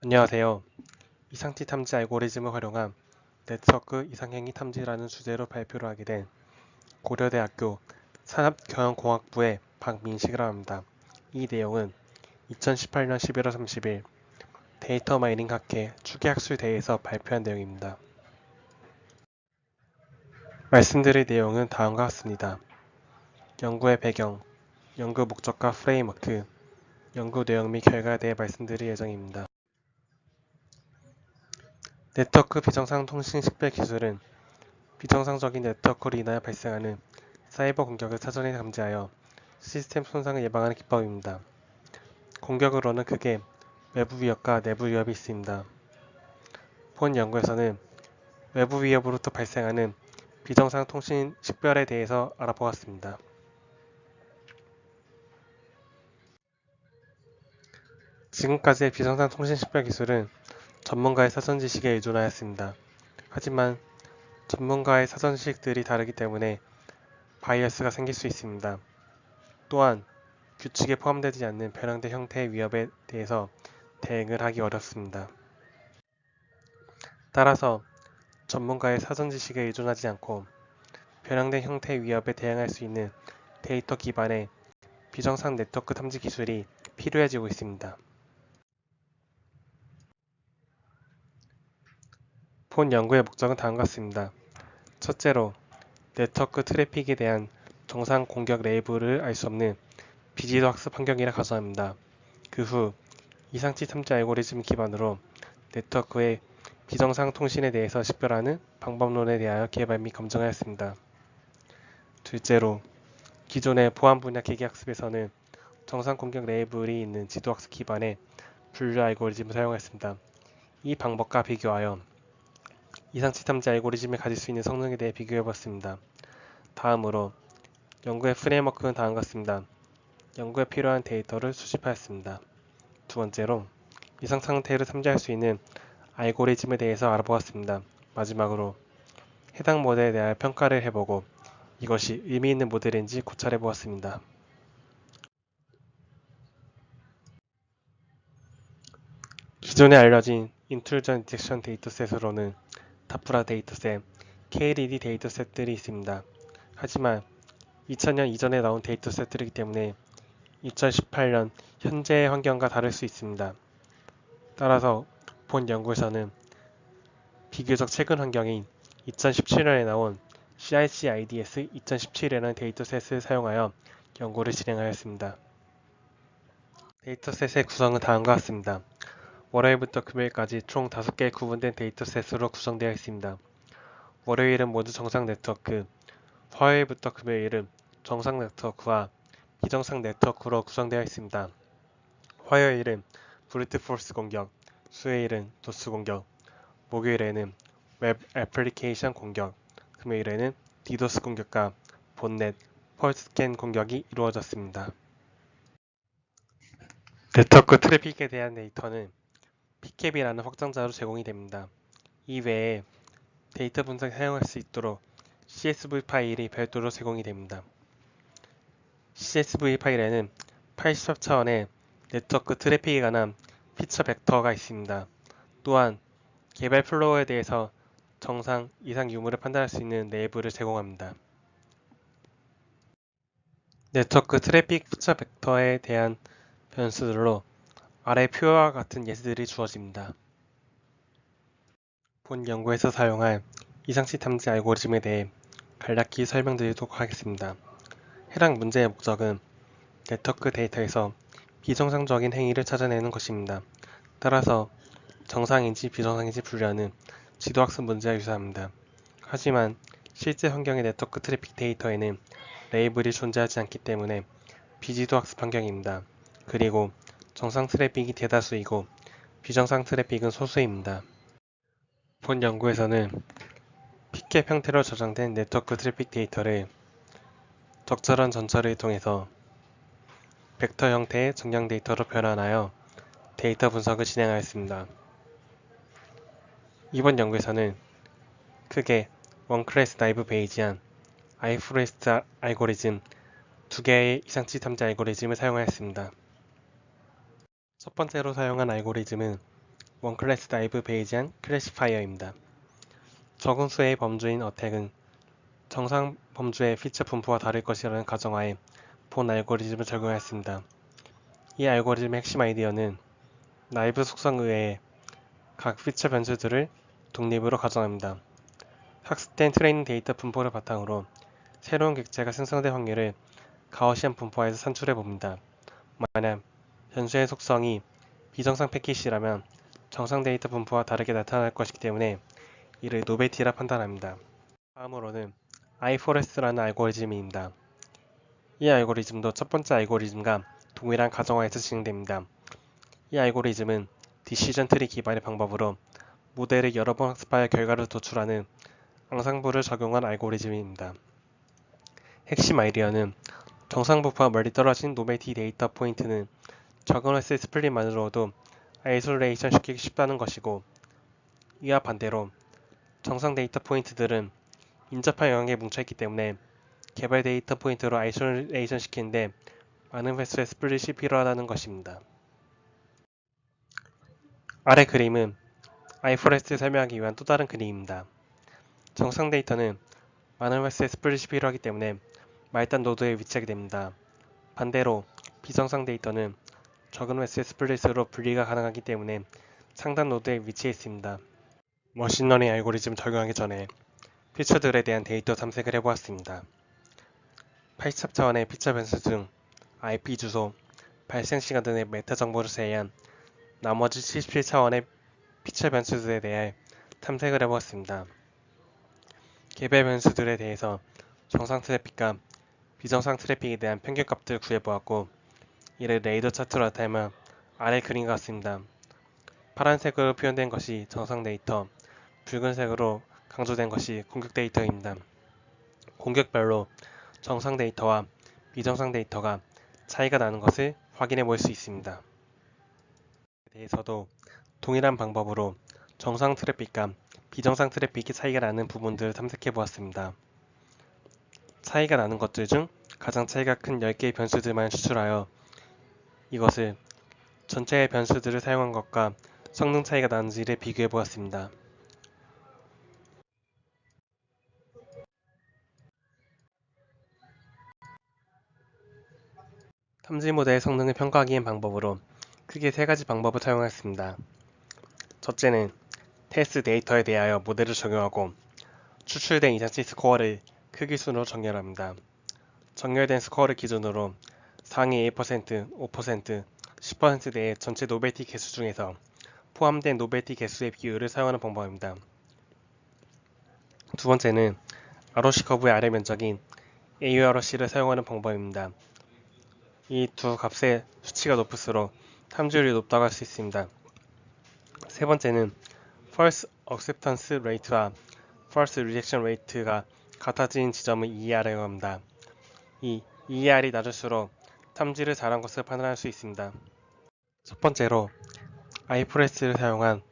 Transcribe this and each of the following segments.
안녕하세요. 이상치 탐지 알고리즘을 활용한 네트워크 이상행위 탐지라는 주제로 발표를 하게 된 고려대학교 산업경영공학부의 박민식이라고 합니다. 이 내용은 2018년 11월 30일 데이터 마이닝 학회 추계학술 대회에서 발표한 내용입니다. 말씀드릴 내용은 다음과 같습니다. 연구의 배경, 연구 목적과 프레임워크, 연구 내용 및 결과에 대해 말씀드릴 예정입니다. 네트워크 비정상 통신 식별 기술은 비정상적인 네트워크로 인하여 발생하는 사이버 공격을 사전에 감지하여 시스템 손상을 예방하는 기법입니다. 공격으로는 크게 외부 위협과 내부 위협이 있습니다. 본 연구에서는 외부 위협으로부터 발생하는 비정상 통신 식별에 대해서 알아보았습니다. 지금까지의 비정상 통신 식별 기술은 전문가의 사전 지식에 의존하였습니다. 하지만 전문가의 사전 지식들이 다르기 때문에 바이어스가 생길 수 있습니다. 또한 규칙에 포함되지 않는 변형된 형태의 위협에 대해서 대응을 하기 어렵습니다. 따라서 전문가의 사전 지식에 의존하지 않고 변형된 형태의 위협에 대응할 수 있는 데이터 기반의 비정상 네트워크 탐지 기술이 필요해지고 있습니다. 본 연구의 목적은 다음과 같습니다. 첫째로, 네트워크 트래픽에 대한 정상 공격 레이블을 알 수 없는 비지도 학습 환경이라 가정합니다. 그 후, 이상치 탐지 알고리즘 기반으로 네트워크의 비정상 통신에 대해서 식별하는 방법론에 대하여 개발 및 검증하였습니다. 둘째로, 기존의 보안 분야 기계학습에서는 정상 공격 레이블이 있는 지도학습 기반의 분류 알고리즘을 사용했습니다. 이 방법과 비교하여 이상치 탐지 알고리즘이 가질 수 있는 성능에 대해 비교해봤습니다. 다음으로 연구의 프레임워크는 다음과 같습니다. 연구에 필요한 데이터를 수집하였습니다. 두 번째로 이상 상태를 탐지할 수 있는 알고리즘에 대해서 알아보았습니다. 마지막으로 해당 모델에 대하여 평가를 해보고 이것이 의미 있는 모델인지 고찰해 보았습니다. 기존에 알려진 인트루전 디텍션 데이터셋으로는 타프라 데이터셋, KLED 데이터셋들이 있습니다. 하지만 2000년 이전에 나온 데이터셋들이기 때문에 2018년 현재의 환경과 다를 수 있습니다. 따라서 본 연구에서는 비교적 최근 환경인 2017년에 나온 CIC-IDS 2017이라는 데이터셋을 사용하여 연구를 진행하였습니다. 데이터셋의 구성은 다음과 같습니다. 월요일부터 금요일까지 총 5개의 구분된 데이터셋으로 구성되어 있습니다. 월요일은 모두 정상 네트워크, 화요일부터 금요일은 정상 네트워크와 비정상 네트워크로 구성되어 있습니다. 화요일은 브루트 포스 공격, 수요일은 도스 공격, 목요일에는 웹 애플리케이션 공격, 금요일에는 디도스 공격과 본넷, 펄스 스캔 공격이 이루어졌습니다. 네트워크 트래픽에 대한 데이터는 PCAP이라는 확장자로 제공이 됩니다. 이 외에 데이터 분석에 사용할 수 있도록 CSV 파일이 별도로 제공이 됩니다. CSV 파일에는 84차원의 네트워크 트래픽에 관한 피처 벡터가 있습니다. 또한 개발 플로어에 대해서 정상, 이상 유무를 판단할 수 있는 레이블을 제공합니다. 네트워크 트래픽 피처 벡터에 대한 변수들로 아래 표와 같은 예시들이 주어집니다. 본 연구에서 사용할 이상치 탐지 알고리즘에 대해 간략히 설명드리도록 하겠습니다. 해당 문제의 목적은 네트워크 데이터에서 비정상적인 행위를 찾아내는 것입니다. 따라서 정상인지 비정상인지 분류하는 지도학습 문제와 유사합니다. 하지만 실제 환경의 네트워크 트래픽 데이터에는 레이블이 존재하지 않기 때문에 비지도학습 환경입니다. 그리고 정상 트래픽이 대다수이고 비정상 트래픽은 소수입니다. 본 연구에서는 피켓 형태로 저장된 네트워크 트래픽 데이터를 적절한 전처를 통해서 벡터 형태의 정량 데이터로 변환하여 데이터 분석을 진행하였습니다. 이번 연구에서는 크게 원클래스 나이브 베이지안, 아이프레스트 알고리즘 두 개의 이상치 탐지 알고리즘을 사용하였습니다. 첫 번째로 사용한 알고리즘은 원클래스 다이브 베이지안 클래시파이어입니다. 적은 수의 범주인 어택은 정상 범주의 피처 분포와 다를 것이라는 가정하에 본 알고리즘을 적용하였습니다. 이 알고리즘의 핵심 아이디어는 나이브 속성 외에 각 피처 변수들을 독립으로 가정합니다. 학습된 트레이닝 데이터 분포를 바탕으로 새로운 객체가 생성될 확률을 가우시안 분포에서 산출해 봅니다. 만약 변수의 속성이 비정상 패킷이라면 정상 데이터 분포와 다르게 나타날 것이기 때문에 이를 노베티라 판단합니다. 다음으로는 iForest라는 알고리즘입니다. 이 알고리즘도 첫 번째 알고리즘과 동일한 가정하에서 진행됩니다. 이 알고리즘은 디시전 트리 기반의 방법으로 모델을 여러 번 학습하여 결과를 도출하는 앙상블을 적용한 알고리즘입니다. 핵심 아이디어는 정상부와 멀리 떨어진 노베티 데이터 포인트는 적응했을 스플릿만으로도 아이솔레이션 시키기 쉽다는 것이고 이와 반대로 정상 데이터 포인트들은 인접한 영역에 뭉쳐있기 때문에 개발 데이터 포인트로 아이솔레이션 시키는데 많은 횟수의 스플릿이 필요하다는 것입니다. 아래 그림은 아이포레스트를 설명하기 위한 또 다른 그림입니다. 정상 데이터는 많은 횟수의 스플릿이 필요하기 때문에 말단 노드에 위치하게 됩니다. 반대로 비정상 데이터는 적은 횟수의 스플릿으로 분리가 가능하기 때문에 상단 노드에 위치해 있습니다. 머신러닝 알고리즘 적용하기 전에 피처들에 대한 데이터 탐색을 해보았습니다. 80첩 차원의 피처 변수 중 IP 주소, 발생 시간 등의 메타 정보를 제외한 나머지 77 차원의 피처 변수들에 대해 탐색을 해보았습니다. 개별 변수들에 대해서 정상 트래픽과 비정상 트래픽에 대한 평균값들을 구해보았고 이를 레이더 차트로 나타내면 아래 그림과 같습니다. 파란색으로 표현된 것이 정상 데이터, 붉은색으로 강조된 것이 공격 데이터입니다. 공격별로 정상 데이터와 비정상 데이터가 차이가 나는 것을 확인해 볼 수 있습니다. 대해서도 동일한 방법으로 정상 트래픽과 비정상 트래픽이 차이가 나는 부분들을 탐색해 보았습니다. 차이가 나는 것들 중 가장 차이가 큰 10개의 변수들만 추출하여 이것을 전체의 변수들을 사용한 것과 성능 차이가 나는지를 비교해 보았습니다. 탐지 모델의 성능을 평가하기 위한 방법으로 크게 세 가지 방법을 사용하였습니다. 첫째는 테스트 데이터에 대하여 모델을 적용하고 추출된 이상치 스코어를 크기 순으로 정렬합니다. 정렬된 스코어를 기준으로 상위 1%, 5%, 10% 내의 전체 노벨티 개수 중에서 포함된 노벨티 개수의 비율을 사용하는 방법입니다. 두 번째는 ROC 커브의 아래 면적인 AUROC를 사용하는 방법입니다. 이 두 값의 수치가 높을수록 탐지율이 높다고 할 수 있습니다. 세 번째는 False Acceptance Rate와 False Rejection Rate가 같아진 지점을 ER이라고 합니다. 이 ER이 낮을수록 탐지를 잘한 것을 판단할 수 있습니다. 첫 번째로 iPress를 사용한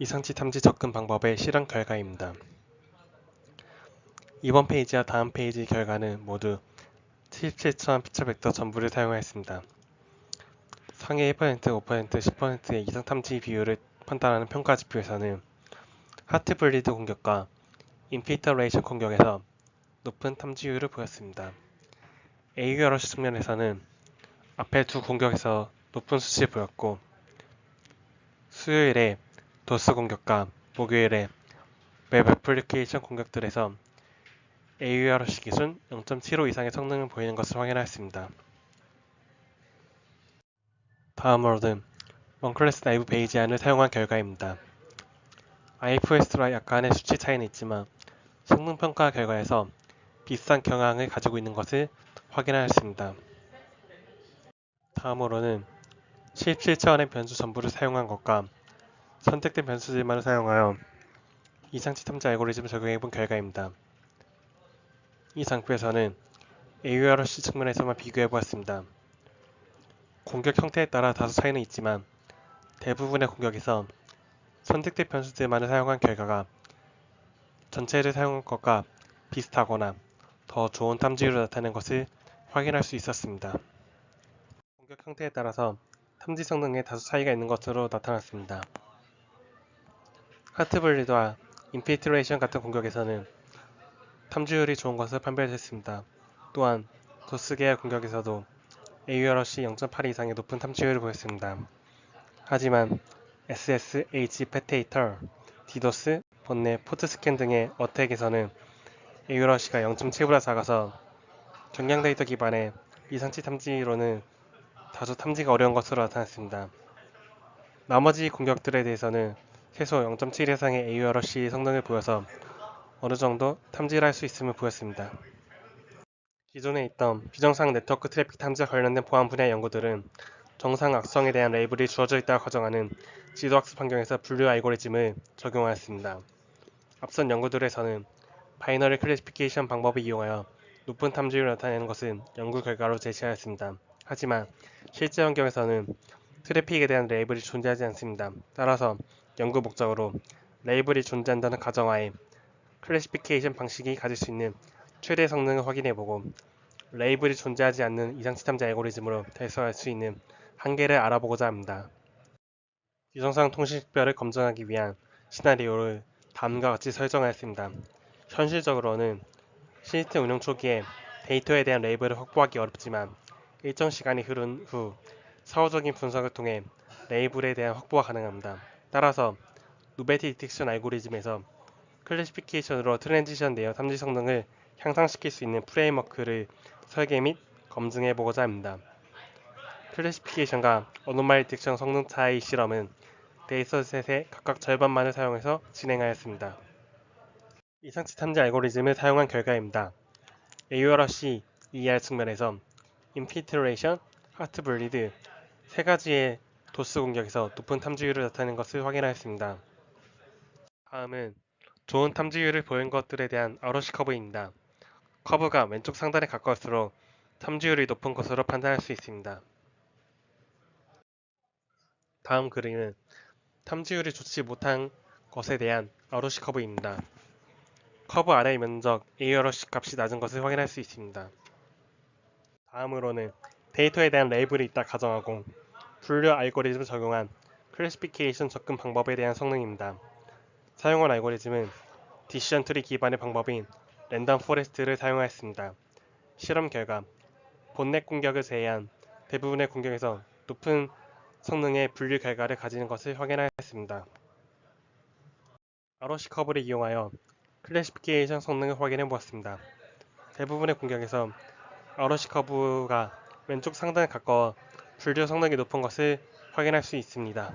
이상치 탐지 접근 방법의 실험 결과입니다. 이번 페이지와 다음 페이지 결과는 모두 77천 피처 벡터 전부를 사용하였습니다. 상위 1%, 5%, 10%의 이상 탐지 비율을 판단하는 평가 지표에서는 하트 블리드 공격과 인피터레이션 공격에서 높은 탐지율을 보였습니다. AUROC 측면에서는 앞에 두 공격에서 높은 수치를 보였고 수요일에 도스 공격과 목요일에 웹 애플리케이션 공격들에서 AUROC 기준 0.75 이상의 성능을 보이는 것을 확인하였습니다. 다음으로는 원클래스 나이브 베이지안을 사용한 결과입니다. IFS와 약간의 수치 차이는 있지만 성능 평가 결과에서 비슷한 경향을 가지고 있는 것을 확인하였습니다. 다음으로는 17차원의 변수 전부를 사용한 것과 선택된 변수들만을 사용하여 이상치 탐지 알고리즘을 적용해 본 결과입니다. 이 장표에서는 AURC 측면에서만 비교해 보았습니다. 공격 형태에 따라 다소 차이는 있지만 대부분의 공격에서 선택된 변수들만을 사용한 결과가 전체를 사용한 것과 비슷하거나 더 좋은 탐지율을 나타낸 것을 확인할 수 있었습니다. 공격 형태에 따라서 탐지 성능에 다소 차이가 있는 것으로 나타났습니다. 하트블리드와 인피트레이션 같은 공격에서는 탐지율이 좋은 것을 판별했습니다. 또한 도스 계열 공격에서도 AURC 0.8 이상의 높은 탐지율을 보였습니다. 하지만 SSH 페테이터, 디도스, 본넷, 포트 스캔 등의 어택에서는 AURC가 0.7보다 작아서 정량 데이터 기반의 이상치 탐지로는 다소 탐지가 어려운 것으로 나타났습니다. 나머지 공격들에 대해서는 최소 0.7 이상의 AURC 성능을 보여서 어느 정도 탐지를 할 수 있음을 보였습니다. 기존에 있던 비정상 네트워크 트래픽 탐지와 관련된 보안 분야 연구들은 정상 악성에 대한 레이블이 주어져 있다고 가정하는 지도학습 환경에서 분류 알고리즘을 적용하였습니다. 앞선 연구들에서는 바이너리 클래시피케이션 방법을 이용하여 높은 탐지율을 나타내는 것은 연구 결과로 제시하였습니다. 하지만 실제 환경에서는 트래픽에 대한 레이블이 존재하지 않습니다. 따라서 연구 목적으로 레이블이 존재한다는 가정하에 클래시피케이션 방식이 가질 수 있는 최대 성능을 확인해보고 레이블이 존재하지 않는 이상치 탐지 알고리즘으로 달성할 수 있는 한계를 알아보고자 합니다. 유성상 통신식별을 검증하기 위한 시나리오를 다음과 같이 설정하였습니다. 현실적으로는 시스템 운영 초기에 데이터에 대한 레이블을 확보하기 어렵지만 일정 시간이 흐른 후 사후적인 분석을 통해 레이블에 대한 확보가 가능합니다. 따라서 누베티 디텍션 알고리즘에서 클래시피케이션으로 트랜지션 내어 탐지 성능을 향상시킬 수 있는 프레임워크를 설계 및 검증해 보고자 합니다. 클래시피케이션과 어노말리 디텍션 성능 차이 실험은 데이터셋의 각각 절반만을 사용해서 진행하였습니다. 이상치 탐지 알고리즘을 사용한 결과입니다. AURC ER 측면에서 인피트레이션, 하트 블리드 세 가지의 도스 공격에서 높은 탐지율을 나타낸 것을 확인하였습니다. 다음은 좋은 탐지율을 보인 것들에 대한 ROC 커브입니다. 커브가 왼쪽 상단에 가까울수록 탐지율이 높은 것으로 판단할 수 있습니다. 다음 그림은 탐지율이 좋지 못한 것에 대한 ROC 커브입니다. 커브 아래의 면적 AROC 값이 낮은 것을 확인할 수 있습니다. 다음으로는 데이터에 대한 레이블이 있다 가정하고 분류 알고리즘을 적용한 클래시피케이션 접근 방법에 대한 성능입니다. 사용한 알고리즘은 디시전 트리 기반의 방법인 랜덤 포레스트를 사용하였습니다. 실험 결과 본넷 공격을 제외한 대부분의 공격에서 높은 성능의 분류 결과를 가지는 것을 확인하였습니다. ROC 커브를 이용하여 클래시피케이션 성능을 확인해 보았습니다. 대부분의 공격에서 ROC 커브가 왼쪽 상단에 가까워 분류 성능이 높은 것을 확인할 수 있습니다.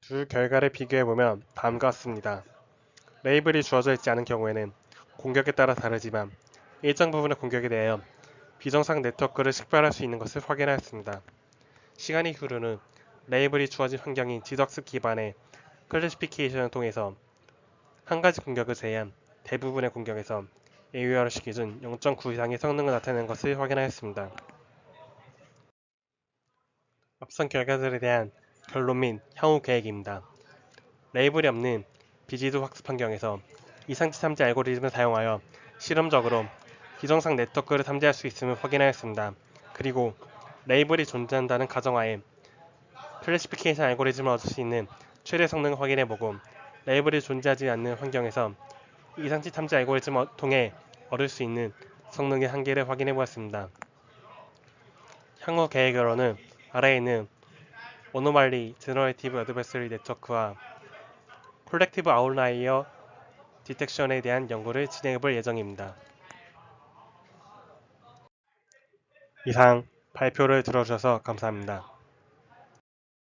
두 결과를 비교해 보면 다음과 같습니다. 레이블이 주어져 있지 않은 경우에는 공격에 따라 다르지만 일정 부분의 공격에 대하여 비정상 네트워크를 식별할 수 있는 것을 확인하였습니다. 시간이 후 레이블이 주어진 환경인 지덕습 기반의 클래시피케이션을 통해서 한 가지 공격을 제외한 대부분의 공격에서 AURC 기준 0.9 이상의 성능을 나타내는 것을 확인하였습니다. 앞선 결과들에 대한 결론 및 향후 계획입니다. 레이블이 없는 비지도 학습 환경에서 이상치 탐지 알고리즘을 사용하여 실험적으로 비정상 네트워크를 탐지할 수 있음을 확인하였습니다. 그리고 레이블이 존재한다는 가정하에 클래시피케이션 알고리즘을 얻을 수 있는 최대 성능을 확인해보고 레이블이 존재하지 않는 환경에서 이상치 탐지 알고리즘을 통해 얻을 수 있는 성능의 한계를 확인해 보았습니다. 향후 계획으로는 아래에 있는 오노말리 제너레이티브 어드베서리 네트워크와 콜렉티브 아웃라이어 디텍션에 대한 연구를 진행해 볼 예정입니다. 이상 발표를 들어주셔서 감사합니다.